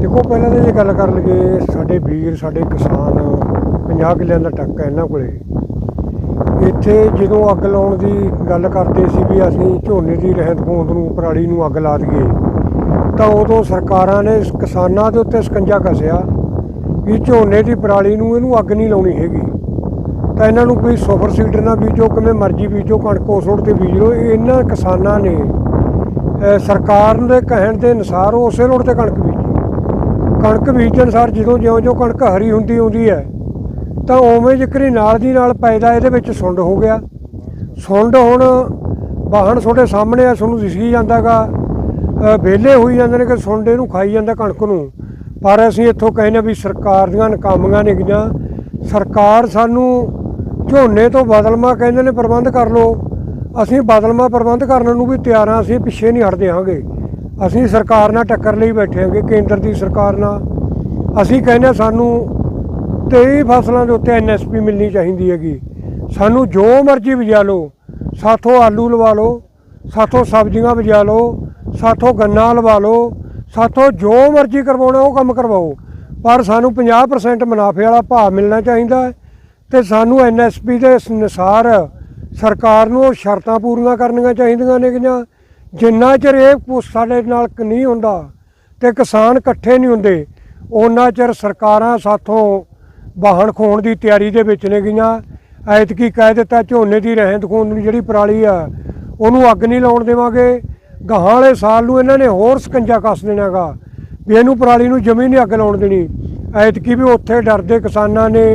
ਦੇਖੋ, ਪਹਿਲਾਂ ਤਾਂ ਜੇ ਗੱਲ ਕਰ ਲਈਏ, ਸਾਡੇ ਵੀਰ, ਸਾਡੇ ਕਿਸਾਨ 50 ਕਿੱਲਿਆਂ ਦਾ ਟੱਕ ਹੈ ਇਹਨਾਂ ਕੋਲੇ। ਇੱਥੇ ਜਦੋਂ ਅੱਗ ਲਾਉਣ ਦੀ ਗੱਲ ਕਰਦੇ ਸੀ ਵੀ ਅਸੀਂ ਝੋਨੇ ਦੀ ਰਹਿੰਦ ਖੂੰਹਦ ਨੂੰ, ਪਰਾਲੀ ਨੂੰ ਅੱਗ ਲਾ ਦਈਏ, ਤਾਂ ਉਦੋਂ ਸਰਕਾਰਾਂ ਨੇ ਕਿਸਾਨਾਂ ਦੇ ਉੱਤੇ ਸਕੰਜਾ ਕੱਸਿਆ ਵੀ ਝੋਨੇ ਦੀ ਪਰਾਲੀ ਨੂੰ ਇਹਨੂੰ ਅੱਗ ਨਹੀਂ ਲਾਉਣੀ ਹੈਗੀ। ਤਾਂ ਇਹਨਾਂ ਨੂੰ ਕੋਈ ਸੁਪਰ ਸੀਡਰ ਨਾ ਬੀਜੋ, ਕਿਵੇਂ ਮਰਜ਼ੀ ਬੀਜੋ, ਕਣਕ ਉਸ ਰੋਡ ਤੇ ਬੀਜ ਲਓ। ਇਹਨਾਂ ਕਿਸਾਨਾਂ ਨੇ ਸਰਕਾਰ ਦੇ ਕਹਿਣ ਦੇ ਅਨੁਸਾਰ ਉਸੇ ਰੋਡ ਤੇ ਕਣਕ ਬੀਜੀ। ਕਣਕ ਬੀਜਣ ਅਨੁਸਾਰ ਜਦੋਂ ਜਿਉਂ-ਜਿਉਂ ਕਣਕ ਹਰੀ ਹੁੰਦੀ ਆਉਂਦੀ ਹੈ, ਤਾਂ ਉਵੇਂ ਜਿਕਰੀ ਨਾਲ ਦੀ ਨਾਲ ਪੈਦਾ ਇਹਦੇ ਵਿੱਚ ਸੁੰਡ ਹੋ ਗਿਆ। ਸੁੰਡ ਹੁਣ ਵਾਹਣ ਤੁਹਾਡੇ ਸਾਹਮਣੇ ਆ, ਤੁਹਾਨੂੰ ਦਿਸੀ ਜਾਂਦਾਗਾ। ਵਿਹਲੇ ਹੋਈ ਜਾਂਦੇ ਨੇ ਕਿ ਸੁੰਡ ਇਹਨੂੰ ਖਾਈ ਜਾਂਦਾ ਕਣਕ ਨੂੰ। ਪਰ ਅਸੀਂ ਇੱਥੋਂ ਕਹਿੰਦੇ ਵੀ ਸਰਕਾਰ ਦੀਆਂ ਨਕਾਮੀਆਂ ਨਿਕੀਆਂ ਸਰਕਾਰ ਸਾਨੂੰ ਝੋਨੇ ਤੋਂ ਬਦਲਮਾ ਕਹਿੰਦੇ ਨੇ ਪ੍ਰਬੰਧ ਕਰ ਲਓ। ਅਸੀਂ ਬਦਲਮਾ ਪ੍ਰਬੰਧ ਕਰਨ ਨੂੰ ਵੀ ਤਿਆਰ ਹਾਂ, ਅਸੀਂ ਪਿੱਛੇ ਨਹੀਂ ਹਟਦੇ ਹਾਂਗੇ। ਅਸੀਂ ਸਰਕਾਰ ਨਾਲ ਟੱਕਰ ਲਈ ਬੈਠੇ ਹਾਂਗੇ, ਕੇਂਦਰ ਦੀ ਸਰਕਾਰ ਨਾਲ। ਅਸੀਂ ਕਹਿੰਦੇ ਸਾਨੂੰ 23 ਫਸਲਾਂ ਦੇ ਉੱਤੇ ਐਨਐਸਪੀ ਮਿਲਣੀ ਚਾਹੀਦੀ ਹੈਗੀ। ਸਾਨੂੰ ਜੋ ਮਰਜ਼ੀ ਵਜਾ ਲਓ, ਸਾਥੋਂ ਆਲੂ ਲਵਾ ਲਓ, ਸਾਥੋਂ ਸਬਜ਼ੀਆਂ ਵਜਾ ਲਓ, ਸਾਥੋਂ ਗੰਨਾ ਲਵਾ ਲਓ, ਸਾਥੋਂ ਜੋ ਮਰਜ਼ੀ ਕਰਵਾਉਣਾ ਉਹ ਕੰਮ ਕਰਵਾਓ। ਪਰ ਸਾਨੂੰ 50% ਮੁਨਾਫੇ ਵਾਲਾ ਭਾਅ ਮਿਲਣਾ ਚਾਹੀਦਾ ਹੈ ਤੇ ਸਾਨੂੰ ਐਨਐਸਪੀ ਦੇ ਅਨੁਸਾਰ ਸਰਕਾਰ ਨੂੰ ਉਹ ਸ਼ਰਤਾਂ ਪੂਰੀਆਂ ਕਰਨੀਆਂ ਚਾਹੀਦੀਆਂ ਨੇ ਕਿ ਜਿੰਨਾ ਚਿਰ ਇਹ ਕੁਛ ਸਾਡੇ ਨਾਲ ਨਹੀਂ ਹੁੰਦਾ ਤੇ ਕਿਸਾਨ ਇਕੱਠੇ ਨਹੀਂ ਹੁੰਦੇ ਉਹਨਾਂ ਚਿਰ ਸਰਕਾਰਾਂ ਸਾਥੋਂ ਵਾਹਣ ਖੋਣ ਦੀ ਤਿਆਰੀ ਦੇ ਵਿੱਚ ਨੇ ਗਈਆਂ। ਐਤਕੀ ਕਹਿ ਦਿੱਤਾ ਝੋਨੇ ਦੀ ਰਹਿੰਦ ਖੂੰਹਦ ਦੀ ਜਿਹੜੀ ਪਰਾਲੀ ਆ, ਉਹਨੂੰ ਅੱਗ ਨਹੀਂ ਲਾਉਣ ਦੇਵਾਂਗੇ। ਗਾਹਾਂ ਵਾਲੇ ਸਾਲ ਨੂੰ ਇਹਨਾਂ ਨੇ ਹੋਰ ਸਕੰਜਾ ਕੱਸ ਦੇਣਾਗਾ ਵੀ ਇਹਨੂੰ ਪਰਾਲੀ ਨੂੰ ਜਮੀ ਨਹੀਂ ਅੱਗ ਲਾਉਣ ਦੇਣੀ। ਐਤਕੀ ਵੀ ਉੱਥੇ ਡਰਦੇ ਕਿਸਾਨਾਂ ਨੇ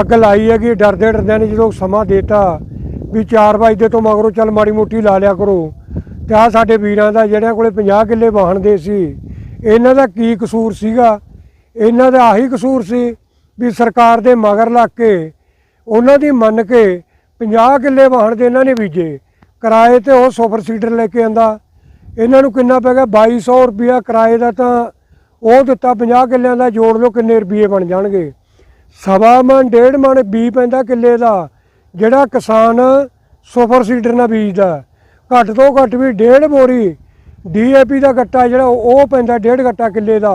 ਅੱਗ ਲਾਈ ਹੈਗੀ ਡਰਦੇ ਡਰਦਿਆਂ ਨੇ ਜਦੋਂ ਸਮਾਂ ਦੇਤਾ ਵੀ 4 ਵਜੇ ਤੋਂ ਮਗਰੋਂ ਚੱਲ ਮਾੜੀ ਮੋਟੀ ਲਾ ਲਿਆ ਕਰੋ। ਤੇ ਆ ਸਾਡੇ ਵੀਰਾਂ ਦਾ ਜਿਹੜਿਆਂ ਕੋਲੇ 50 ਕਿੱਲੇ ਵਾਹਣ ਦੇ ਸੀ, ਇਹਨਾਂ ਦਾ ਕੀ ਕਸੂਰ ਸੀਗਾ? ਇਹਨਾਂ ਦਾ ਆਹੀ ਕਸੂਰ ਸੀ ਵੀ ਸਰਕਾਰ ਦੇ ਮਗਰ ਲੱਗ ਕੇ ਉਹਨਾਂ ਦੀ ਮੰਨ ਕੇ 50 ਕਿੱਲੇ ਵਾਹਣ ਦੇ ਇਹਨਾਂ ਨੇ ਬੀਜੇ। ਕਿਰਾਏ ਤੇ ਉਹ ਸੁਪਰ ਸੀਡਰ ਲੈ ਕੇ ਆਂਦਾ। ਇਹਨਾਂ ਨੂੰ ਕਿੰਨਾ ਪੈ ਗਿਆ? 2200 ਰੁਪਿਆ ਕਿਰਾਏ ਦਾ ਤਾਂ ਉਹ ਦਿੱਤਾ 50 ਕਿੱਲਿਆਂ ਦਾ ਜੋੜ ਲਓ ਕਿੰਨੇ ਰੁਪਏ ਬਣ ਜਾਣਗੇ। ਸਵਾ ਮਣ, ਡੇਢ ਮਣ ਬੀ ਪੈਂਦਾ ਕਿੱਲੇ ਦਾ, ਜਿਹੜਾ ਕਿਸਾਨ ਸੁਪਰ ਸੀਡਰ ਨਾਲ ਬੀਜਦਾ। ਘੱਟ ਤੋਂ ਘੱਟ ਵੀ ਡੇਢ ਬੋਰੀ ਡੀਏਪੀ ਦਾ ਗੱਟਾ ਜਿਹੜਾ ਉਹ ਪੈਂਦਾ ਡੇਢ ਗੱਟਾ ਕਿੱਲੇ ਦਾ।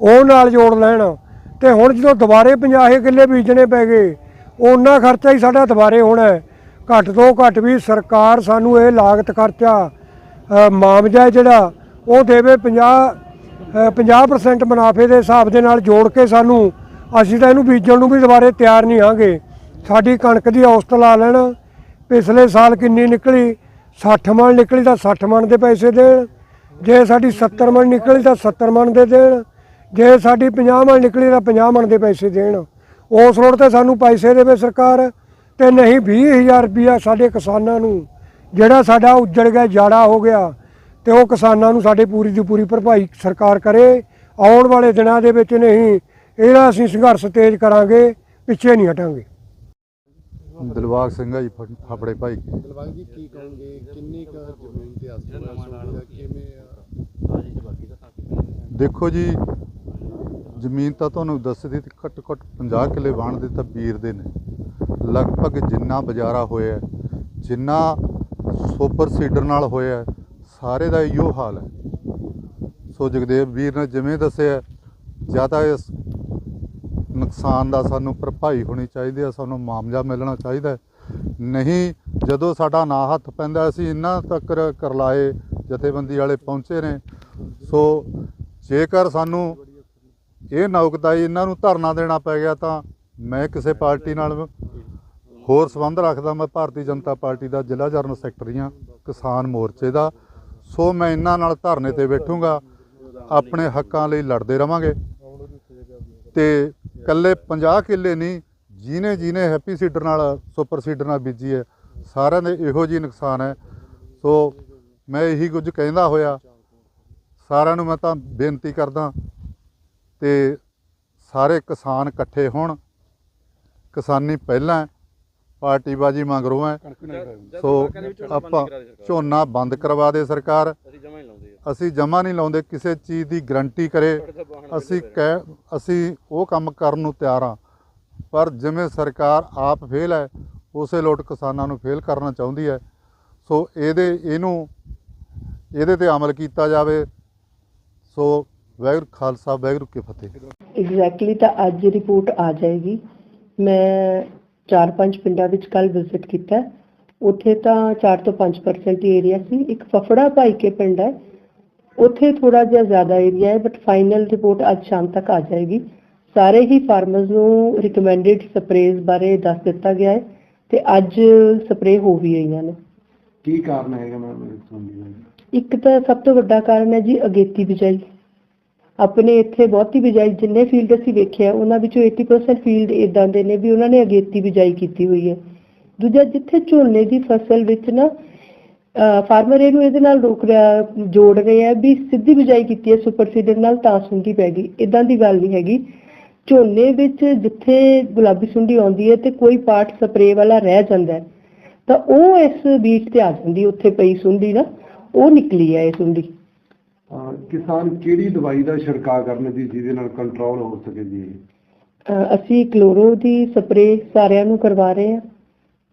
ਉਹ ਨਾਲ ਜੋੜ ਲੈਣ। ਤੇ ਹੁਣ ਜਦੋਂ ਦੁਬਾਰੇ 50 ਕਿੱਲੇ ਬੀਜਣੇ ਪੈ ਗਏ ਉਹਨਾਂ ਖਰਚਾ ਹੀ ਸਾਡਾ ਦੁਬਾਰੇ ਹੋਣਾ ਘੱਟ ਤੋਂ ਘੱਟ ਵੀ ਸਰਕਾਰ ਸਾਨੂੰ ਇਹ ਲਾਗਤ ਖਰਚਾ ਅ, ਮੁਆਵਜ਼ਾ ਜਿਹੜਾ ਉਹ ਦੇਵੇ 50 ਅ, 50% ਮੁਨਾਫੇ ਦੇ ਹਿਸਾਬ ਦੇ ਨਾਲ ਜੋੜ ਕੇ ਸਾਨੂੰ ਅਸੀਂ ਤਾਂ ਇਹਨੂੰ ਬੀਜਣ ਨੂੰ ਵੀ ਦੁਬਾਰੇ ਤਿਆਰ ਨਹੀਂ ਹਾਂਗੇ ਸਾਡੀ ਕਣਕ ਦੀ ਔਸਤ ਲਾ ਲੈਣ। ਪਿਛਲੇ ਸਾਲ ਕਿੰਨੀ ਨਿਕਲੀ? 60 ਮਣ ਨਿਕਲੀ ਤਾਂ 60 ਮਣ ਦੇ ਪੈਸੇ ਦੇਣ। ਜੇ ਸਾਡੀ 70 ਮਣ ਨਿਕਲੀ ਤਾਂ 70 ਮਣ ਦੇ ਦੇਣ। ਜੇ ਸਾਡੀ 50 ਮਣ ਨਿਕਲੀ ਤਾਂ 50 ਮਣ ਦੇ ਪੈਸੇ ਦੇਣ। ਉਸ ਰੋਡ ਤੇ ਸਾਨੂੰ ਪੈਸੇ ਦੇਵੇ ਸਰਕਾਰ ਤੇ ਨਹੀਂ 20000 ਰੁਪਇਆ ਸਾਡੇ ਕਿਸਾਨਾਂ ਨੂੰ। ਜਿਹੜਾ ਸਾਡਾ ਉੱਜੜ ਗਿਆ, ਜਾੜਾ ਹੋ ਗਿਆ ਤੇ ਉਹ ਕਿਸਾਨਾਂ ਨੂੰ ਸਾਡੇ ਪੂਰੀ ਦੀ ਪੂਰੀ ਭਰਪਾਈ ਸਰਕਾਰ ਕਰੇ। ਆਉਣ ਵਾਲੇ ਦਿਨਾਂ ਦੇ ਵਿੱਚ ਨਹੀਂ, ਇਹਦਾ ਅਸੀਂ ਸੰਘਰਸ਼ ਤੇਜ਼ ਕਰਾਂਗੇ, ਪਿੱਛੇ ਨਹੀਂ ਹਟਾਂਗੇ। ਦਿਲਬਾਗ ਸਿੰਘ ਆ ਜੀ ਫ- ਫਾਫੜੇ ਭਾਈ। ਕੇ। ਦਿਲਬਾਗ ਜੀ ਕੀ ਕਹੋਗੇ? ਕਿੰਨੀ ਕੁ ਜ਼ਮੀਨ ਤੇ ਅਸਰ ਹੋਇਆ ਸੋਡੀ ਦਾ? ਕਿਵੇਂ ਆ? ਦੇਖੋ ਜੀ ਜ਼ਮੀਨ ਤਾਂ ਤੁਹਾਨੂੰ ਦੱਸ ਦਿੱਤੀ ਘੱਟ ਘੱਟ 50 ਕਿੱਲੇ ਵਾਣ ਦੇ ਤਾਂ ਵੀਰ ਦੇ ਨੇ। ਲਗਭਗ ਜਿੰਨਾ ਬਜਾਰਾ ਹੋਇਆ ਹੈ, ਜਿੰਨਾ ਸੁਪਰ ਸੀਡਰ ਨਾਲ ਹੋਇਆ ਹੈ, ਸਾਰੇ ਦਾ ਇਹੋ ਹਾਲ ਹੈ। ਸੋ ਜਗਦੇਵ ਵੀਰ ਨੇ ਜਿਵੇਂ ਦੱਸਿਆ ਜਾਂ ਤਾਂ ਇਸ ਨੁਕਸਾਨ ਦਾ ਸਾਨੂੰ ਭਰਪਾਈ ਹੋਣੀ ਚਾਹੀਦੀ ਹੈ, ਸਾਨੂੰ ਮਾਮਜਾ ਮਿਲਣਾ ਚਾਹੀਦਾ ਨਹੀਂ, ਜਦੋਂ ਸਾਡਾ ਨਾ ਹੱਥ ਪੈਂਦਾ, ਅਸੀਂ ਇੰਨਾ ਤੱਕ ਕਰਲਾਏ, ਜਥੇਬੰਦੀ ਵਾਲੇ ਪਹੁੰਚੇ ਨੇ। ਸੋ ਜੇਕਰ ਸਾਨੂੰ ਇਹ ਨੌਕਦਾਈ ਇਹਨਾਂ ਨੂੰ ਧਰਨਾ ਦੇਣਾ ਪੈ ਗਿਆ, ਤਾਂ ਮੈਂ ਕਿਸੇ ਪਾਰਟੀ ਨਾਲ ਹੋਰ ਸੰਬੰਧ ਰੱਖਦਾ। ਮੈਂ ਭਾਰਤੀ ਜਨਤਾ ਪਾਰਟੀ ਦਾ ਜ਼ਿਲ੍ਹਾ ਜਨਰਲ ਸੈਕਟਰੀ ਹਾਂ, ਕਿਸਾਨ ਮੋਰਚੇ ਦਾ। ਸੋ ਮੈਂ ਇਹਨਾਂ ਨਾਲ ਧਰਨੇ ਤੇ ਬੈਠੂੰਗਾ। ਆਪਣੇ ਹੱਕਾਂ ਲਈ ਲੜਦੇ ਰਵਾਂਗੇ। ਤੇ ਕੱਲੇ 50 ਕਿੱਲੇ ਨਹੀਂ ਜਿਹਨੇ ਜਿਹਨੇ ਹੈਪੀ ਸੀਡਰ ਨਾਲ ਸੁਪਰ ਸੀਡਰ ਨਾਲ ਬੀਜੀ ਹੈ। ਸਾਰਿਆਂ ਦੇ ਇਹੋ ਜਿਹੀ ਨੁਕਸਾਨ ਹੈ। ਸੋ ਮੈਂ ਇਹੀ ਕੁਝ ਕਹਿੰਦਾ ਹੋਇਆ। ਸਾਰਿਆਂ ਨੂੰ ਮੈਂ ਤਾਂ ਬੇਨਤੀ ਕਰਦਾ ਤੇ ਸਾਰੇ ਕਿਸਾਨ ਇਕੱਠੇ ਹੋਣ। ਕਿਸਾਨੀ ਪਹਿਲਾਂ ਪਾਰਟੀ ਬਾਜੀ ਮਗਰੋਂ ਹੈ। ਸੋ ਆਪਾਂ ਝੋਨਾ ਬੰਦ ਕਰਵਾ ਦੇ ਸਰਕਾਰ। ਅਸੀਂ ਜਮਾ ਨਹੀਂ ਲਾਉਂਦੇ ਕਿਸੇ ਚੀਜ਼ ਦੀ ਗਰੰਟੀ ਕਰੇ ਅਸੀਂ ਕਹਿ ਅਸੀਂ ਉਹ ਕੰਮ ਕਰਨ ਨੂੰ ਤਿਆਰ ਹਾਂ। ਪਰ ਜਿਵੇਂ ਸਰਕਾਰ ਆਪ ਫੇਲ ਹੈ ਉਸੇ ਲੋਟ ਕਿਸਾਨਾਂ ਨੂੰ ਫੇਲ ਕਰਨਾ ਚਾਹੁੰਦੀ ਹੈ। ਸੋ ਇਹਦੇ ਇਹਨੂੰ ਇਹਦੇ ਤੇ ਅਮਲ ਕੀਤਾ ਜਾਵੇ। ਸੋ ਵਾਹਿਗੁਰੂ ਖਾਲਸਾ ਵਾਹਿਗੁਰੂ ਕੀ ਫਤਿਹ। ਐਗਜ਼ੈਕਟਲੀ ਤਾਂ ਅੱਜ ਰਿਪੋਰਟ ਆ ਜਾਏਗੀ। ਮੈਂ ਚਾਰ ਪੰਜ ਪਿੰਡਾਂ ਵਿੱਚ ਕੱਲ ਵਿਜ਼ਿਟ ਕੀਤਾ। ਉੱਥੇ ਤਾਂ 4 ਤੋਂ 5% ਹੀ ਏਰੀਆ ਸੀ। ਇੱਕ ਫਫੜਾ ਭਾਈ ਕੇ ਪਿੰਡ ਹੈ। ਉੱਥੇ ਥੋੜਾ ਜਿਹਾ ਜ਼ਿਆਦਾ ਏਰੀਆ ਹੈ ਬਟ ਫਾਈਨਲ ਰਿਪੋਰਟ ਅੱਜ ਸ਼ਾਮ ਤੱਕ ਆ ਜਾਏਗੀ। ਸਾਰੇ ਹੀ ਫਾਰਮਰਸ ਨੂੰ ਰეკਮੈਂਡਡ ਸਪਰੇਜ਼ ਬਾਰੇ ਦੱਸ ਦਿੱਤਾ ਗਿਆ ਹੈ ਤੇ ਅੱਜ ਸਪਰੇ ਹੋ ਵੀ ਰਹੀਆਂ ਨੇ। ਕੀ ਕਾਰਨ ਹੈਗਾ ਮੈਮ? ਇੱਕ ਤਾਂ ਸਭ ਤੋਂ ਵੱਡਾ ਕਾਰਨ ਹੈ ਜੀ ਅਗੇਤੀ ਬਿਜਾਈ। ਆਪਣੇ ਇੱਥੇ ਬਹੁਤੀ ਬਿਜਾਈ ਜਿੰਨੇ ਫੀਲਡ ਅਸੀਂ ਵੇਖਿਆ ਉਹਨਾਂ ਵਿੱਚੋਂ 80% ਫੀਲਡ ਇਦਾਂ ਦੇ ਨੇ ਵੀ ਉਹਨਾਂ ਨੇ ਅਗੇਤੀ ਬਿਜਾਈ ਕੀਤੀ ਹੋਈ ਹੈ। ਦੂਜਾ ਜਿੱਥੇ ਝੋਨੇ ਦੀ ਫਸਲ ਵਿੱਚ ਨਾ ਫਾਰਮਰ ਇਹਨੂੰ ਇਹਦੇ ਨਾਲ ਰੋਕ ਰਿਹਾ ਜੋੜ ਰਹੇ ਵੀ ਸਿੱਧੀ ਬਿਜਾਈ ਕੀਤੀ ਹੈ ਸੁਪਰ ਸੀਡਰ ਨਾਲ ਤਾਂ ਸੁੰਡੀ ਪੈ ਗਈ। ਇਦਾਂ ਦੀ ਗੱਲ ਨਹੀਂ ਹੈਗੀ। ਝੋਨੇ ਵਿੱਚ ਜਿੱਥੇ ਗੁਲਾਬੀ ਸੁੰਡੀ ਆਉਂਦੀ ਹੈ ਤੇ ਕੋਈ ਪਾਰਟ ਸਪਰੇ ਵਾਲਾ ਰਹਿ ਜਾਂਦਾ ਹੈ ਤਾਂ ਉਹ ਇਸ ਬੀਟ ਤੇ ਆ ਜਾਂਦੀ ਉੱਥੇ ਪਈ ਸੁੰਡੀ ਨਾ ਉਹ ਨਿਕਲੀ ਹੈ ਇਹ ਸੁੰਡੀ। ਕਿਸਾਨ ਕਿਹੜੀ ਦਵਾਈ ਦਾ ਛਿੜਕਾਅ ਕਰਨ ਦੀ ਜਿਹਦੇ ਨਾਲ ਕੰਟਰੋਲ ਹੋ ਸਕੇ ਜੀ? ਅਸੀਂ ਕਲੋਰੋ ਦੀ ਸਪਰੇ ਸਾਰਿਆਂ ਨੂੰ ਕਰਵਾ ਰਹੇ ਹਾਂ।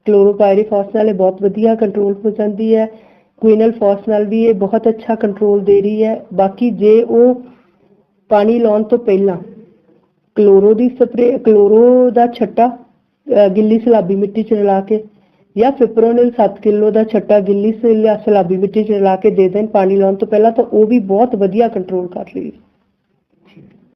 ਕਲੋਰੋਪਾਇਰੀਫਾਸ ਨਾਲ ਇਹ ਬਹੁਤ ਵਧੀਆ ਕੰਟਰੋਲ ਹੋ ਜਾਂਦੀ ਹੈ। ਕੁਇਨਲ ਫਾਸ ਨਾਲ ਵੀ ਇਹ ਬਹੁਤ ਅੱਛਾ ਕੰਟਰੋਲ ਦੇ ਰਹੀ ਹੈ। ਬਾਕੀ ਜੇ ਉਹ ਪਾਣੀ ਲਾਉਣ ਤੋਂ ਪਹਿਲਾਂ ਕਲੋਰੋ ਦੀ ਸਪਰੇ, ਕਲੋਰੋ ਦਾ ਛੱਟਾ ਗਿੱਲੀ ਸਲਾਬੀ ਮਿੱਟੀ ਚ ਰਲਾ ਕੇ ਜਾਂ ਫਿਪਰੋਨਿਲ 7 ਕਿਲੋ ਦਾ ਛੱਟਾ ਗਿੱਲੀ ਸਲਾਬੀ ਮਿੱਟੀ ਚ ਰਲਾ ਕੇ ਦੇ ਦੇਣ ਪਾਣੀ ਲਾਉਣ ਤੋਂ ਪਹਿਲਾਂ ਤਾਂ ਉਹ ਵੀ ਬਹੁਤ ਵਧੀਆ ਕੰਟਰੋਲ ਕਰ ਰਹੀ ਹੈ